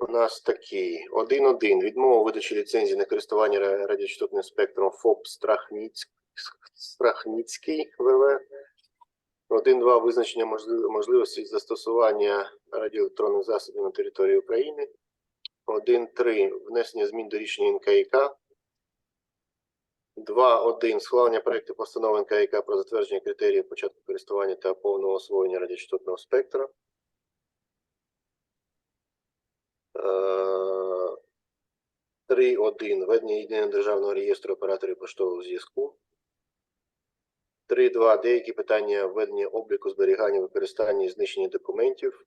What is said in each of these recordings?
У нас такий 1.1. Відмова видачі ліцензії на користування радіочастотним спектром ФОП Страхніцьк... Страхніцький ВВ. 1.2. Визначення можливості застосування радіоелектронних засобів на території України. 1.3. Внесення змін до рішення НКІК. 2.1. Схвалення проекту постанови НКІК про затвердження критеріїв початку користування та повного освоєння радіочастотного спектра. Е, 3.1. Ведення єдиного державного реєстру операторів поштового зв'язку. 3.2. Деякі питання введення обліку зберігання, використання і знищення документів.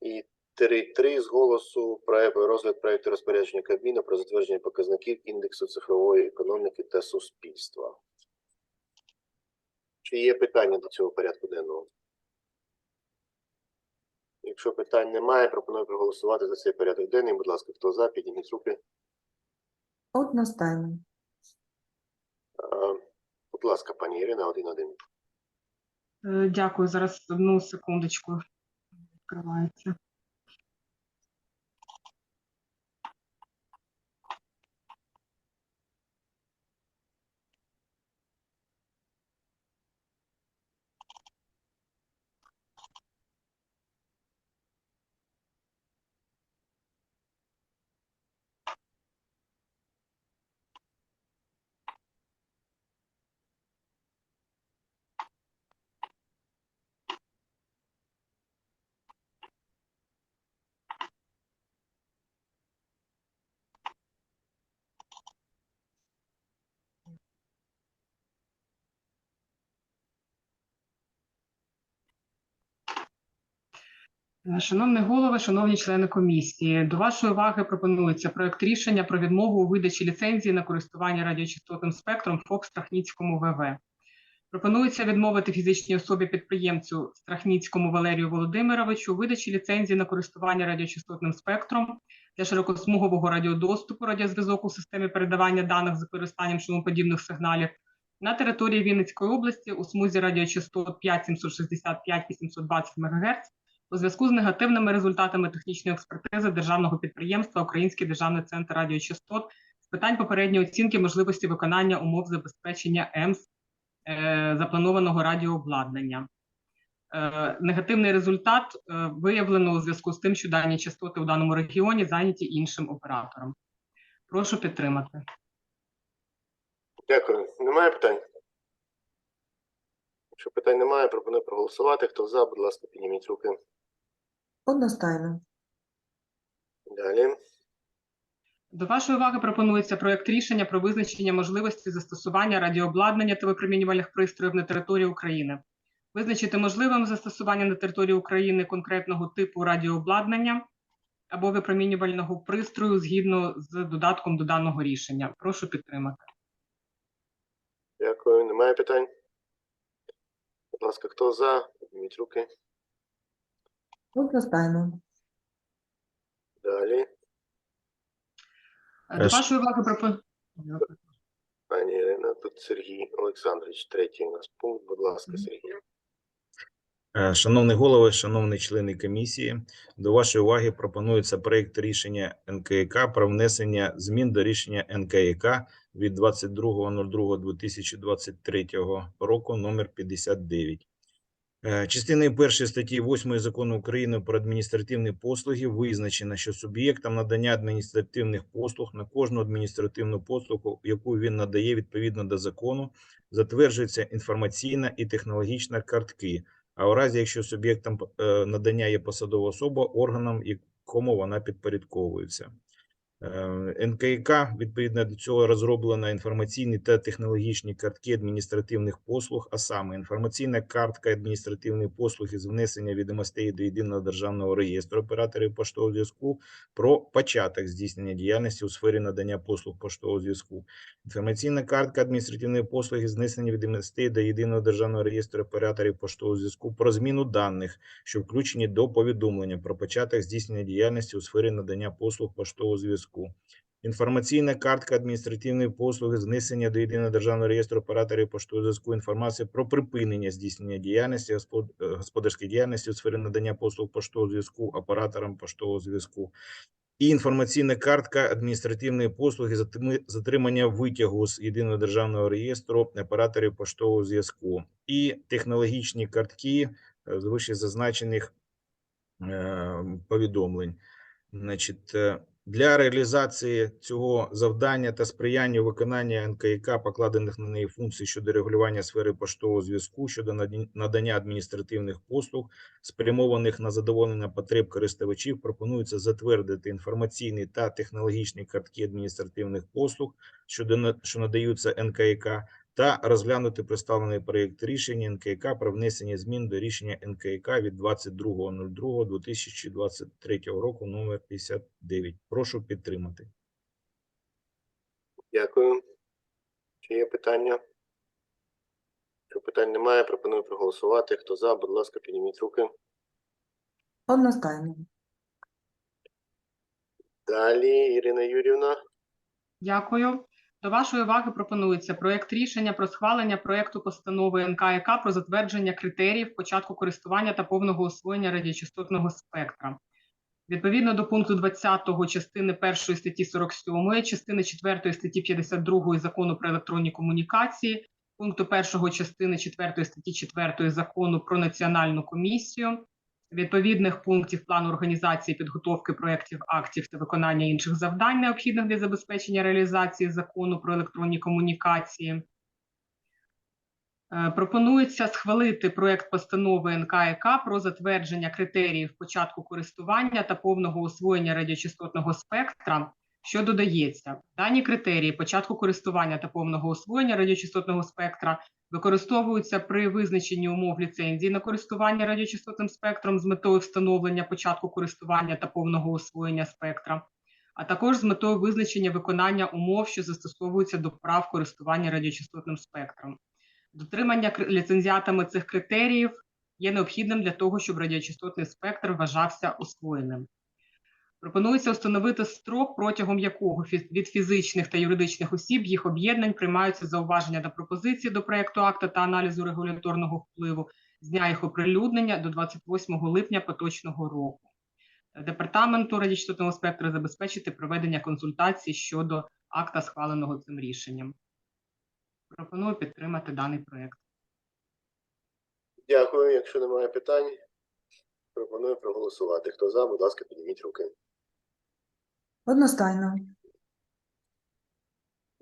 І 3.3 з голосу про розгляд проекту розпорядження Кабміну про затвердження показників індексу цифрової економіки та суспільства. Чи є питання до цього порядку денного? Якщо питань немає, пропоную проголосувати за цей порядок денний. Будь ласка, хто за, підніміть руки. Одностайно. Е, Будь ласка, пані Ірина, один-один. Е, Дякую. Зараз одну секундочку. Відкривається. Шановний голови, шановні члени комісії, до вашої уваги пропонується проект рішення про відмову у видачі ліцензії на користування радіочастотним спектром ФОП Страхніцькому ВВ. Пропонується відмовити фізичній особі підприємцю Страхніцькому Валерію Володимировичу видачі ліцензії на користування радіочастотним спектром для широкосмугового радіодоступу, радіозв'язок у системі передавання даних з використанням шумоподібних сигналів на території Вінницької області у смузі радіочастот 5765-820 МГц у зв'язку з негативними результатами технічної експертизи державного підприємства Український державний центр радіочастот з питань попередньої оцінки можливості виконання умов забезпечення ЕМС е, запланованого радіообладнання. Е, негативний результат е, виявлено у зв'язку з тим, що дані частоти у даному регіоні зайняті іншим оператором. Прошу підтримати. Дякую. Немає питань? Якщо питань немає, пропоную проголосувати. Хто за, будь ласка, підніміть руки. Одностайно. Далі. До вашої уваги пропонується проект рішення про визначення можливості застосування радіообладнання та випромінювальних пристроїв на території України. Визначити можливим застосування на території України конкретного типу радіообладнання або випромінювального пристрою згідно з додатком до даного рішення. Прошу підтримати. Дякую. Немає питань? Будь ласка, хто за, підніміть руки. Одностайно. Далі. До Е, вашої уваги пропонується. Пані Ірина, тут Сергій Олександрович, третій у нас пункт. Будь ласка, Мгм. Сергій. Е, Шановний голови, шановні члени комісії, до вашої уваги пропонується проект рішення НКК про внесення змін до рішення НКК від 22.02.2023 року номер 59. Е, Частиною першої статті 8 закону України про адміністративні послуги визначено, що суб'єктом надання адміністративних послуг на кожну адміністративну послугу, яку він надає відповідно до закону, затверджується інформаційна і технологічна картки, а у разі, якщо суб'єктом е, надання є посадова особа, органом, якому вона підпорядковується. Е, НКК відповідно до цього розроблено інформаційні та технологічні картки адміністративних послуг, а саме інформаційна картка адміністративних послуг із внесення відомостей до єдиного державного реєстру операторів поштового зв'язку про початок здійснення діяльності у сфері надання послуг поштового зв'язку. Інформаційна картка адміністративної послуги з внесення відомостей до єдиного державного реєстру операторів поштового зв'язку про зміну даних, що включені до повідомлення про початок здійснення діяльності у сфері надання послуг поштового зв'язку. Інформаційна картка адміністративної послуги, знесення до єдиного державного реєстру операторів поштового зв'язку інформації про припинення здійснення діяльності е, господарської діяльності у сфері надання послуг поштового зв'язку операторам поштового зв'язку. І інформаційна картка адміністративної послуги затримання витягу з єдиного державного реєстру операторів поштового зв'язку і технологічні картки е, з вищезазначених е, повідомлень. Значить, для реалізації цього завдання та сприяння виконання НКК покладених на неї функцій щодо регулювання сфери поштового зв'язку щодо надання адміністративних послуг, спрямованих на задоволення потреб користувачів, пропонується затвердити інформаційні та технологічні картки адміністративних послуг, що надаються НКК, та розглянути представлений проєкт рішення НКК про внесення змін до рішення НКК від 22.02.2023 року номер 59. Прошу підтримати. Дякую. Чи є питання? Якщо питань немає, пропоную проголосувати. Хто за, будь ласка, підніміть руки. Одностайно. Далі, Ірина Юрівна. Дякую. До вашої уваги пропонується проект рішення про схвалення проекту постанови НКК про затвердження критеріїв початку користування та повного освоєння радіочастотного спектра. Відповідно до пункту 20 частини 1 статті 47, частини 4 статті 52 Закону про електронні комунікації, пункту 1 частини 4 статті 4 Закону про національну комісію, відповідних пунктів плану організації підготовки проєктів актів та виконання інших завдань, необхідних для забезпечення реалізації закону про електронні комунікації. Е, Пропонується схвалити проект постанови НКК про затвердження критеріїв початку користування та повного освоєння радіочастотного спектра, що додається. Дані критерії початку користування та повного освоєння радіочастотного спектра використовуються при визначенні умов ліцензії на користування радіочастотним спектром з метою встановлення початку користування та повного освоєння спектра, а також з метою визначення виконання умов, що застосовуються до прав користування радіочастотним спектром. Дотримання ліцензіатами цих критеріїв є необхідним для того, щоб радіочастотний спектр вважався освоєним. Пропонується встановити строк, протягом якого від фізичних та юридичних осіб їх об'єднань приймаються зауваження та пропозиції до проекту акта та аналізу регуляторного впливу з дня їх оприлюднення до 28 липня поточного року. Департаменту радіочастотного спектру забезпечити проведення консультацій щодо акта, схваленого цим рішенням. Пропоную підтримати даний проект. Дякую. Якщо немає питань, пропоную проголосувати. Хто за, будь ласка, підніміть руки. Одностайно.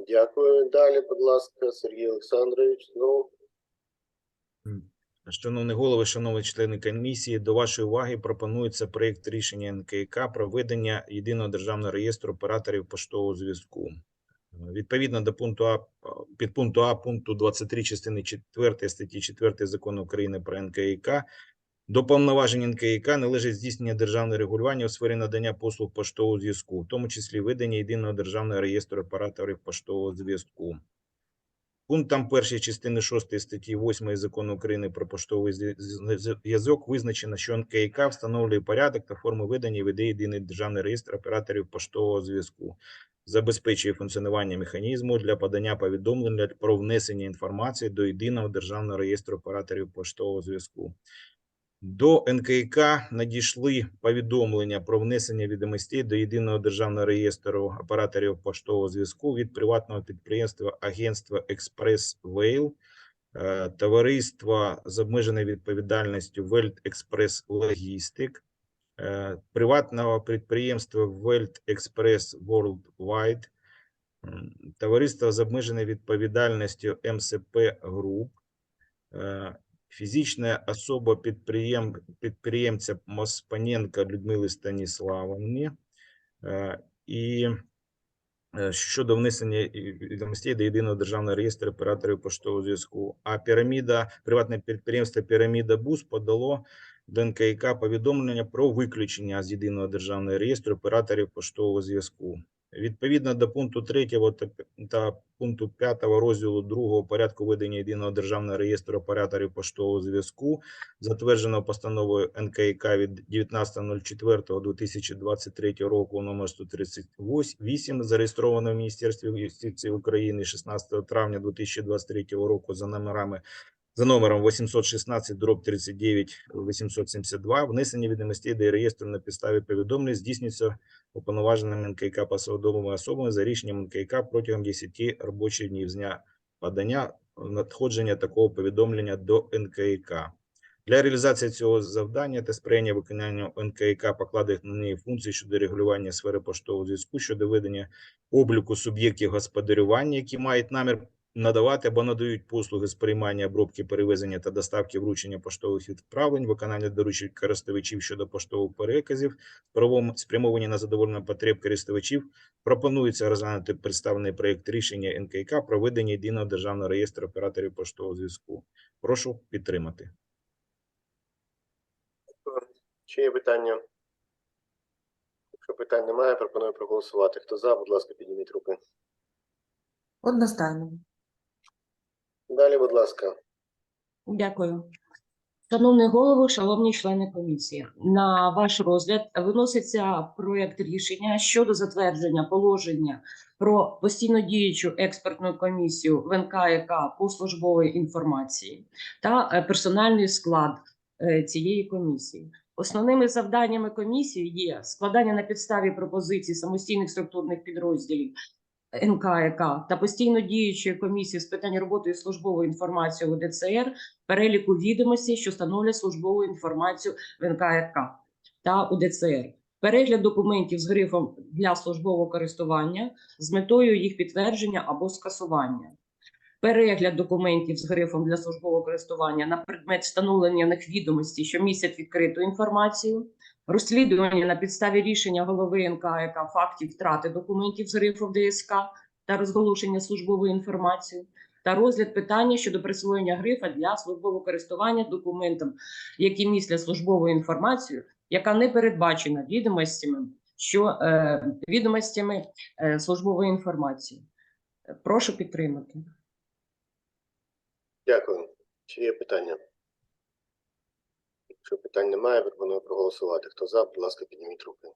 Дякую. Далі, будь ласка, Сергій Олександрович. Знову. Шановні голови, шановні члени комісії, до вашої уваги пропонується проєкт рішення НКК про ведення єдиного державного реєстру операторів поштового зв'язку. Відповідно до пункту А підпункту А пункту 23 частини 4 статті 4 Закону України про НКК до повноважень НКК належить здійснення державного регулювання у сфері надання послуг поштового зв'язку, в тому числі ведення єдиного державного реєстру операторів поштового зв'язку. Пунктом першої частини 6 статті 8 Закону України про поштовий зв'я- зв'я- зв'язок визначено, що НКК встановлює порядок та форму видання і веде єдиний державний реєстр операторів поштового зв'язку, забезпечує функціонування механізму для подання повідомлень про внесення інформації до єдиного державного реєстру операторів поштового зв'язку. До НКК надійшли повідомлення про внесення відомостей до єдиного державного реєстру операторів поштового зв'язку від приватного підприємства Агентства Експрес Вейл, е, товариства з обмеженою відповідальністю Вельт Експрес Логістик, е, приватного підприємства Вельт Експрес Worldwide, товариства з обмеженою відповідальністю МСП Груп, е, фізична особа підприєм, підприємця Моспаненка Людмили Станіславовні і е, щодо внесення і- відомостей до єдиного державного реєстру операторів поштового зв'язку. А піраміда, приватне підприємство Піраміда Бус подало до НКК повідомлення про виключення з єдиного державного реєстру операторів поштового зв'язку. Відповідно до пункту 3 та, пункту 5 розділу 2 порядку ведення єдиного державного реєстру операторів поштового зв'язку, затвердженого постановою НКК від 19.04.2023 року номер 138, зареєстрованого в Міністерстві юстиції України 16 травня 2023 року за номерами за номером 816 дроб 39 872 внесення відомостей до реєстру на підставі повідомлень здійснюється уповноваженими НКК посадовими особами за рішенням НКК протягом 10 робочих днів з дня подання надходження такого повідомлення до НКК. Для реалізації цього завдання та сприяння виконанню НКК покладених на неї функцій щодо регулювання сфери поштового зв'язку, щодо ведення обліку суб'єктів господарювання, які мають намір надавати або надають послуги з приймання, обробки, перевезення та доставки вручення поштових відправлень, виконання доручень користувачів щодо поштових переказів, правом спрямовані на задоволення потреб користувачів, пропонується розглянути представлений проєкт рішення НКК про ведення єдиного державного реєстру операторів поштового зв'язку. Прошу підтримати. Чи є питання? Якщо питань немає, пропоную проголосувати. Хто за, будь ласка, підніміть руки. Одностайно. Далі, будь ласка. Дякую. Шановний голово, шановні члени комісії, на ваш розгляд виноситься проект рішення щодо затвердження положення про постійно діючу експертну комісію в НКК по службовій інформації та е, персональний склад е, цієї комісії. Основними завданнями комісії є складання на підставі пропозицій самостійних структурних підрозділів НКК та постійно діючої комісії з питань роботи і службової інформації у ДЦР переліку відомостей, що становлять службову інформацію в НКРК та УДЦР. Перегляд документів з грифом для службового користування з метою їх підтвердження або скасування. Перегляд документів з грифом для службового користування на предмет встановлення них відомостей, що містять відкриту інформацію, розслідування на підставі рішення голови НКК фактів втрати документів з грифом ДСК та розголошення службової інформації, та розгляд питання щодо присвоєння грифа для службового користування документам, які містять службову інформацію, яка не передбачена відомостями, що е, відомостями е, службової інформації. Прошу підтримати. Дякую. Чи є питання? Якщо питань немає, пропоную проголосувати. Хто за, будь ласка, підніміть руки.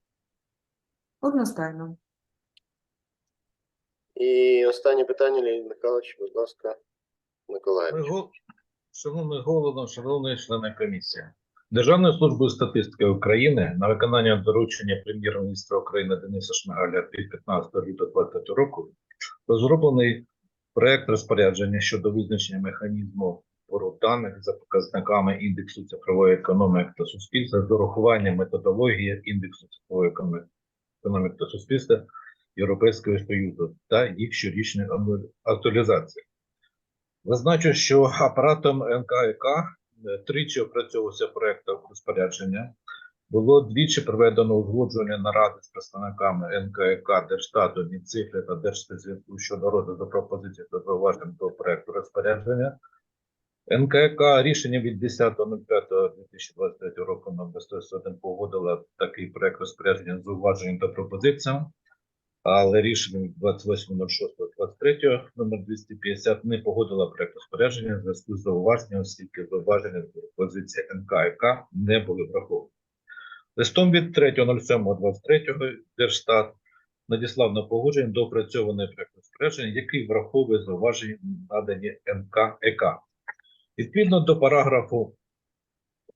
Одностайно. І останнє питання, Леонід Михайлович, будь ласка, Миколаївич. Го- Шановний голово, шановні члени комісії. Державною службою статистики України на виконання доручення прем'єр-міністра України Дениса Шмигаля від 15 лютого 2020 року розроблений проект розпорядження щодо визначення механізму збору даних за показниками індексу цифрової економіки та суспільства з урахуванням методології індексу цифрової економіки та суспільства Європейського Союзу та їх щорічної актуалізації. Зазначу, що апаратом НКК тричі опрацьовувався проект розпорядження. Було двічі проведено узгодження наради з представниками НКК, Держстату, Мінцифри та Держспецзв'язку щодо розгляду пропозицій та зауважень до проекту розпорядження. НКК рішенням від 10.05.2023 року номер 101 погодила такий проект розпорядження з зауваженням та пропозиціями але рішенням 28.06.23 номер 250 не погодила проект розпорядження в зв'язку з зауваженням, оскільки зауваження з позиції НКК не були враховані. Листом від 3.07.23 Держстат надіслав на погодження доопрацьований проект розпорядження, який враховує зауваження надані НКК. Відповідно до параграфу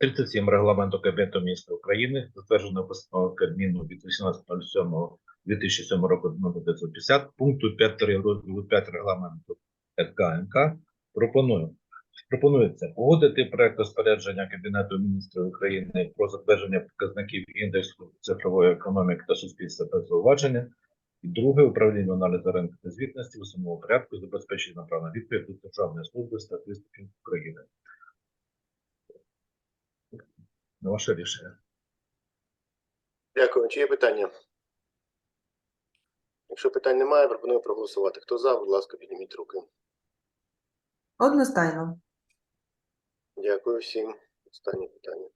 37 регламенту Кабінету міністрів України, затвердженого постановою Кабміну від 18.07 2007 року номер 950 пункту 5 розділу 5 регламенту НКНК пропоную пропонується погодити проект розпорядження Кабінету міністрів України про затвердження показників індексу цифрової економіки та суспільства та зауваження. І друге управління аналізу ринку та звітності в самому порядку забезпечення на відповідь до Державної служби статистики України. На ваше рішення. Дякую. Чи є питання? Якщо питань немає, пропоную проголосувати. Хто за, будь ласка, підніміть руки. Одностайно. Дякую всім. Останнє питання.